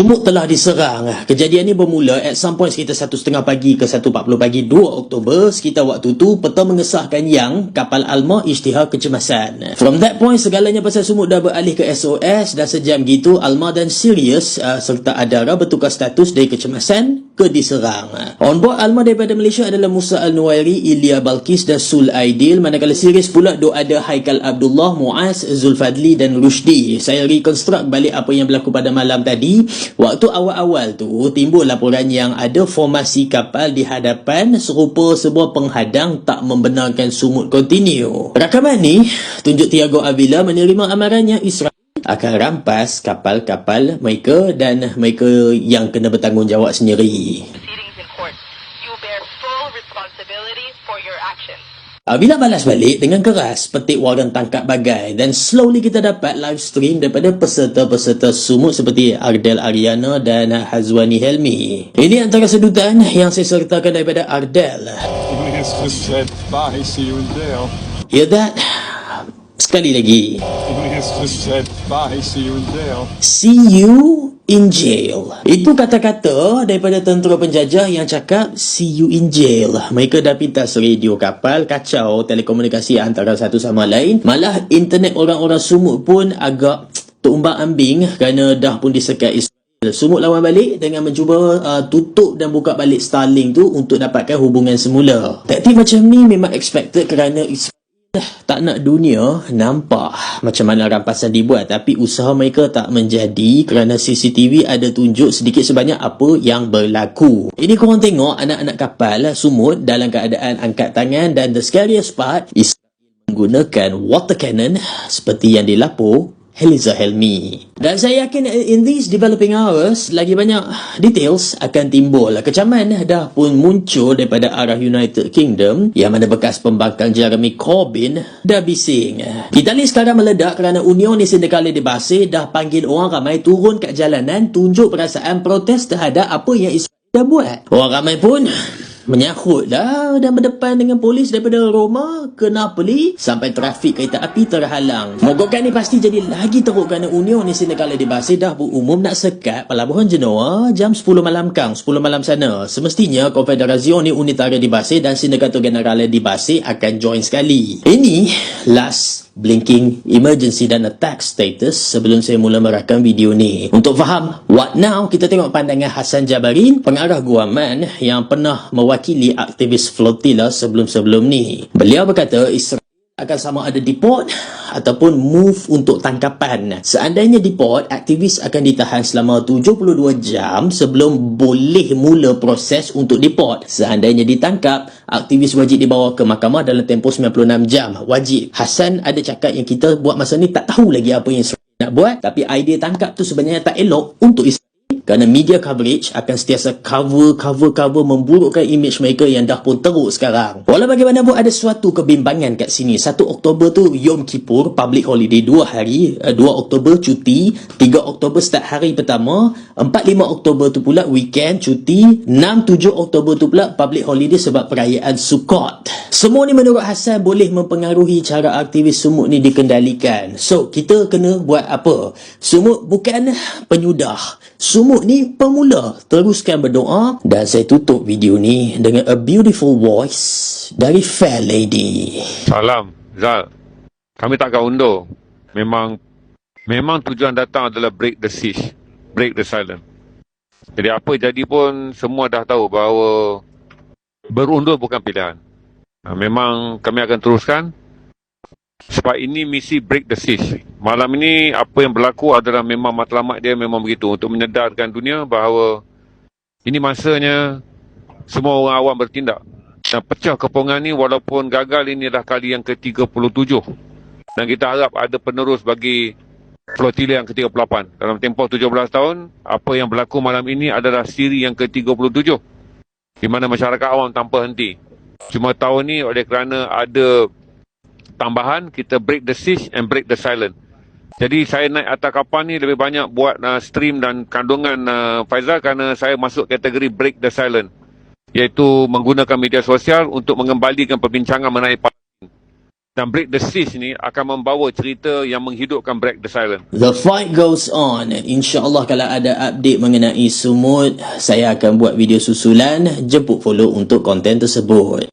Sumut telah diserang. Kejadian ini bermula at some point sekitar 1.30 pagi ke 1.40 pagi 2 Oktober. Sekitar waktu tu, peta mengesahkan yang kapal Alma isytihar kecemasan. From that point, segalanya pasal Sumut dah beralih ke SOS dan sejam gitu Alma dan Sirius uh, serta Adara bertukar status dari kecemasan ke diserang. On board Alma daripada Malaysia adalah Musa Al-Nuwairi, Ilya Balkis dan Sul Aidil. Manakala Sirius pula do ada Haikal Abdullah, Muaz, Zulfadli dan Rushdi. Saya reconstruct balik apa yang berlaku pada malam tadi. Waktu awal-awal tu timbul laporan yang ada formasi kapal di hadapan serupa sebuah penghadang tak membenarkan sumut kontinu. Rakaman ni tunjuk Tiago Avila menerima amaran yang Israel akan rampas kapal-kapal mereka dan mereka yang kena bertanggungjawab sendiri. actions. Bila balas balik dengan keras petik waran tangkap bagai dan slowly kita dapat live stream daripada peserta-peserta sumut seperti Ardel Ariana dan Hazwani Helmi. Ini antara sedutan yang saya sertakan daripada Ardel. It's just said bye, see you in jail. Hear that? Sekali lagi. See you in jail. Itu kata-kata daripada tentera penjajah yang cakap see you in jail. Mereka dah pintas radio kapal, kacau telekomunikasi antara satu sama lain. Malah internet orang-orang sumut pun agak terumbang ambing kerana dah pun disekat Israel. Sumut lawan balik dengan mencuba uh, tutup dan buka balik Starlink tu untuk dapatkan hubungan semula. Taktik macam ni memang expected kerana Israel tak nak dunia nampak macam mana rampasan dibuat tapi usaha mereka tak menjadi kerana CCTV ada tunjuk sedikit sebanyak apa yang berlaku. Ini korang tengok anak-anak kapal sumut dalam keadaan angkat tangan dan the scariest part is menggunakan water cannon seperti yang dilapor Heliza Helmi. Dan saya yakin in these developing hours, lagi banyak details akan timbul. Kecaman dah pun muncul daripada arah United Kingdom yang mana bekas pembangkang Jeremy Corbyn dah bising. Itali sekarang meledak kerana Unioni Sindikali di Basir dah panggil orang ramai turun kat jalanan tunjuk perasaan protes terhadap apa yang Israel dah buat. Orang ramai pun menyahut dah dan berdepan dengan polis daripada Roma ke Napoli sampai trafik kereta api terhalang. Mogokan ni pasti jadi lagi teruk kerana Union ni negara di Basir dah berumum nak sekat pelabuhan Genoa jam 10 malam kang, 10 malam sana. Semestinya Confederazione Unitaria di Basir dan Sindicato Generale di Basir akan join sekali. Ini last blinking emergency dan attack status sebelum saya mula merakam video ni. Untuk faham what now, kita tengok pandangan Hassan Jabarin, pengarah guaman yang pernah mewakili aktivis flotilla sebelum-sebelum ni. Beliau berkata Israel akan sama ada deport ataupun move untuk tangkapan. Seandainya deport, aktivis akan ditahan selama 72 jam sebelum boleh mula proses untuk deport. Seandainya ditangkap, aktivis wajib dibawa ke mahkamah dalam tempoh 96 jam. Wajib. Hassan ada cakap yang kita buat masa ni tak tahu lagi apa yang nak buat. Tapi idea tangkap tu sebenarnya tak elok untuk Israel kerana media coverage akan sentiasa cover, cover, cover memburukkan image mereka yang dah pun teruk sekarang. Walau bagaimanapun ada suatu kebimbangan kat sini. 1 Oktober tu Yom Kippur, public holiday 2 hari. 2 Oktober cuti, 3 Oktober start hari pertama, 4-5 Oktober tu pula weekend cuti, 6-7 Oktober tu pula public holiday sebab perayaan Sukkot. Semua ni menurut Hassan boleh mempengaruhi cara aktivis sumut ni dikendalikan. So, kita kena buat apa? Sumut bukan penyudah. Sumut ni pemula. Teruskan berdoa dan saya tutup video ni dengan a beautiful voice dari Fair Lady. Salam, Zal. Kami tak akan undur. Memang memang tujuan datang adalah break the siege, break the silence. Jadi apa jadi pun semua dah tahu bahawa berundur bukan pilihan. Ha, memang kami akan teruskan sebab ini misi break the siege. Malam ini apa yang berlaku adalah memang matlamat dia memang begitu. Untuk menyedarkan dunia bahawa ini masanya semua orang awam bertindak. Dan pecah kepongan ni walaupun gagal ini dah kali yang ke-37 dan kita harap ada penerus bagi flotilla yang ke-38 dalam tempoh 17 tahun apa yang berlaku malam ini adalah siri yang ke-37 di mana masyarakat awam tanpa henti. Cuma tahun ni oleh kerana ada tambahan kita break the siege and break the silence jadi saya naik atas kapal ni lebih banyak buat uh, stream dan kandungan uh, Faizal kerana saya masuk kategori break the silence iaitu menggunakan media sosial untuk mengembalikan perbincangan mengenai Palestin. Dan Break the Siege ni akan membawa cerita yang menghidupkan Break the Silence. The fight goes on. InsyaAllah kalau ada update mengenai Sumut, saya akan buat video susulan. Jemput follow untuk konten tersebut.